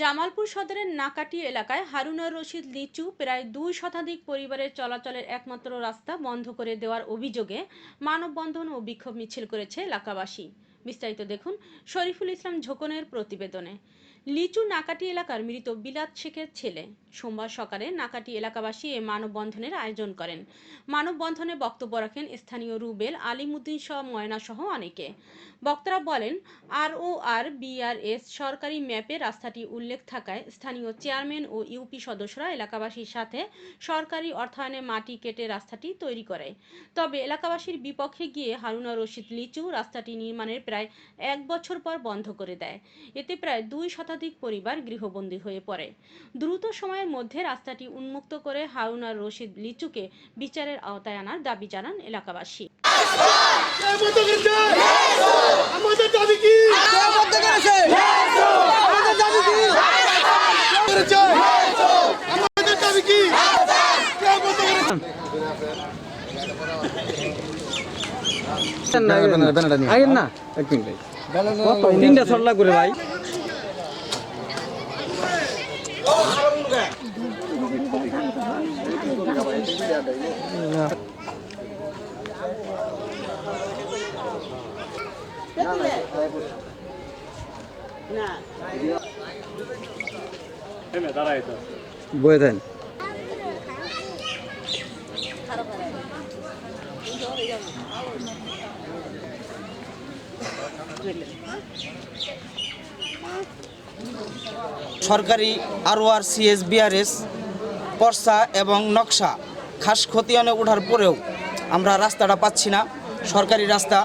জামালপুর সদরের নাকাটি এলাকায় হারুনার রশিদ লিচু প্রায় দুই শতাধিক পরিবারের চলাচলের একমাত্র রাস্তা বন্ধ করে দেওয়ার অভিযোগে মানববন্ধন ও বিক্ষোভ মিছিল করেছে এলাকাবাসী। বিস্তারিত দেখুন শরীফুল ইসলাম ঝোকনের প্রতিবেদনে। লিচু নাকাটি এলাকার মৃত বিলাত শেখের ছেলে। সোমবার সকালে নাকাটি এলাকাবাসী এ মানববন্ধনের আয়োজন করেন। মানববন্ধনে বক্তব্য রাখেন স্থানীয় রুবেল আলিমুদ্দিন সহ ময়না সহ অনেকে। বক্তারা বলেন আর ও আর বিআরএস সরকারি ম্যাপে রাস্তাটি উল্লেখ থাকায় স্থানীয় চেয়ারম্যান ও ইউপি সদস্যরা এলাকাবাসীর সাথে সরকারি অর্থায়নে মাটি কেটে রাস্তাটি তৈরি করে। তবে এলাকাবাসীর বিপক্ষে গিয়ে হারুনা রশিদ লিচু রাস্তাটি নির্মাণের প্রায় এক বছর পর বন্ধ করে দেয়। এতে প্রায় দুই শতাধিক পরিবার গৃহবন্দী হয়ে পড়ে দ্রুত সময়ের মধ্যে রাস্তাটি উন্মুক্ত করে হারুনা রশিদ লিচুকে বিচারের আওতায় আনার দাবি জানান এলাকাবাসী আমাদের দাবি কি আমাদের দাবি কি না তিনটা ছড়লা করে ভাই বয়ে দেন। সরকারি আরওআর সিএস বিআরএস পর্সা এবং নকশা খাস খতিয়ানে ওঠার পরেও আমরা রাস্তাটা পাচ্ছি না, সরকারি রাস্তা।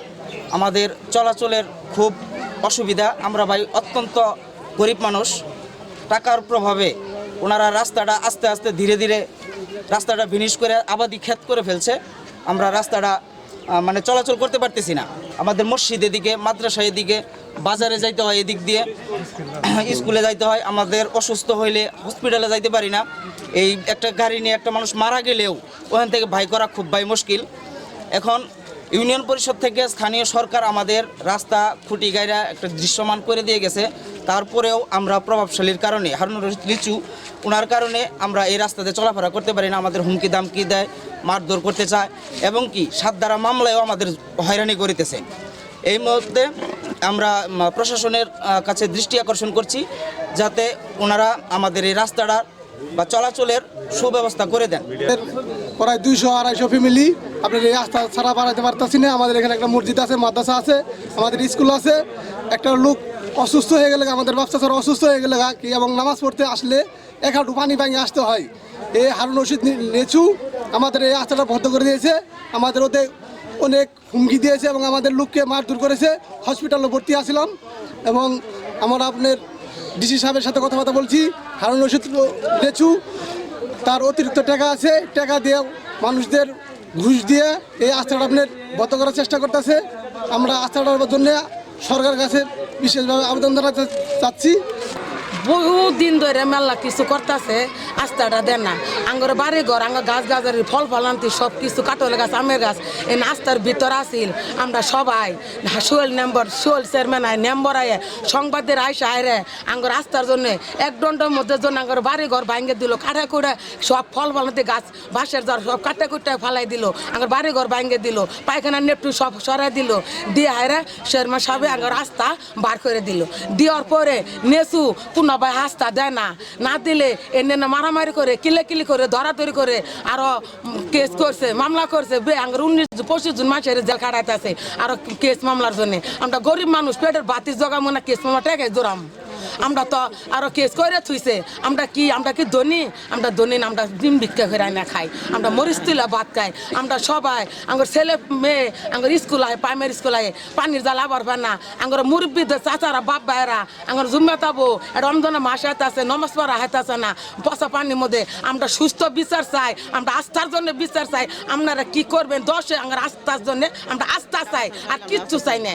আমাদের চলাচলের খুব অসুবিধা। আমরা ভাই অত্যন্ত গরিব মানুষ। টাকার প্রভাবে ওনারা রাস্তাটা আস্তে আস্তে ধীরে ধীরে রাস্তাটা ভিনিশ করে আবাদি ক্ষেত করে ফেলছে। আমরা রাস্তাটা মানে চলাচল করতে পারতেছি না। আমাদের মসজিদের দিকে মাদ্রাসা এদিকে বাজারে যাইতে হয় এদিক দিয়ে, স্কুলে যাইতে হয়। আমাদের অসুস্থ হইলে হসপিটালে যাইতে পারি না। এই একটা গাড়ি নিয়ে একটা মানুষ মারা গেলেও ওখান থেকে ভাই করা খুব ভাই মুশকিল। এখন ইউনিয়ন পরিষদ থেকে স্থানীয় সরকার আমাদের রাস্তা খুঁটি গাইরা একটা দৃশ্যমান করে দিয়ে গেছে। তারপরেও আমরা প্রভাবশালীর কারণে হারুনুর রশিদ লিচু ওনার কারণে আমরা এই রাস্তাতে চলাফেরা করতে পারি না। আমাদের হুমকি দামকি দেয়, মারধর করতে চায় এবং কি সাত দ্বারা মামলায়ও আমাদের হয়রানি করিতেছে। এই মুহূর্তে আমরা প্রশাসনের কাছে দৃষ্টি আকর্ষণ করছি যাতে ওনারা আমাদের এই রাস্তাটার বা চলাচলের সুব্যবস্থা করে দেন। প্রায় দুইশো আড়াইশো ফ্যামিলি আপনার এই রাস্তা ছাড়া বাড়াইতে পারতেছি না। আমাদের এখানে একটা মসজিদ আছে, মাদ্রাসা আছে, আমাদের স্কুল আছে। একটা লোক অসুস্থ হয়ে গেলে, আমাদের ব্যবসা ছাড়া অসুস্থ হয়ে গেলে কি, এবং নামাজ পড়তে আসলে এক হাঁটু পানি ভাঙে আসতে হয়। এই হারুন রশিদ নেচু আমাদের এই রাস্তাটা বন্ধ করে দিয়েছে। আমাদের ওতে অনেক হুমকি দিয়েছে এবং আমাদের লোককে মারধর করেছে। হসপিটালে ভর্তি আসলাম এবং আমরা আপনার ডিসি সাহেবের সাথে কথাবার্তা বলছি। হারুন রশিদ নেচু তার অতিরিক্ত টাকা আছে। টাকা দিয়ে মানুষদের ঘুষ দিয়ে এই আস্থাটা আপনার বন্ধ করার চেষ্টা করতেছে। আমরা আস্থাটার জন্য সরকার কাছে বিশেষভাবে আবেদন জানাতে চাচ্ছি। বহু দিন ধরে মেলা কিছু করতেছে আস্তাটা দেন না। আঙ্গর বাড়ি ঘর আঙ্গর গাছ গাছের ফল ফলান্তি সব কিছু কাটল গাছ, আমের গাছ, এই নাস্তার ভিতর আসিল। আমরা সবাই সোয়েল নেম্বর সোয়েল চেয়ারম্যান আয়, নেম্বর আয়, সংবাদের আইসা আয়রে আঙ্গর আস্তার জন্য এক দণ্ডের মধ্যে জন্য আঙ্গর বাড়ি ঘর ভাঙ্গে দিল কাটা কুড়ে সব ফল ফলান্তি গাছ, বাঁশের জ্বর সব কাটে কুটে ফালাই দিল, আঙ্গর বাড়ি ঘর ভাঙ্গে দিল পায়খানা নেপটু সব সরাই দিল। দিয়ে হায়রে চেয়ারম্যান সাহেব আঙ্গর রাস্তা বার করে দিল। দেওয়ার পরে নেসু পুনবাই হাস্তা দেয় না। না দিলে এনে মারামারি করে কিলে কিলি করে ধরাধরি করে, আরও কেস করছে, মামলা করছে। আঙ্গর উনিশ পঁচিশ জন মানুষের জেল খাটাইতেছে, আরও কেস মামলার জন্য। আমরা গরিব মানুষ, পেটের বাতি জগামো না কেস মামলা টেকে জোরাম। আমরা তো আরও কেস করে থুইছে। আমরা কি আমরা কি ধনী? আমরা ধনী না, আমরা ডিম ভিক্ষা করে না খাই। আমরা মরিচ তুলা ভাত খাই। আমরা সবাই, আমার ছেলে মেয়ে, আমার স্কুল আয় প্রাইমারি স্কুল আয়, পানির জাল আবার না। আমার মুরব্বীদের চাচারা বাপ ভাইরা আমার জুম্মাতাবো রমজানের মাস হাতে আছে নমাজ পড়া হাইতাছে না। পচা পানির মধ্যে আমরা সুস্থ বিচার চাই, আমরা আস্থার জন্য বিচার চাই। আপনারা কি করবেন? দশে আমার আস্থার জন্য আমরা আস্থা চাই, আর কিচ্ছু চাই না।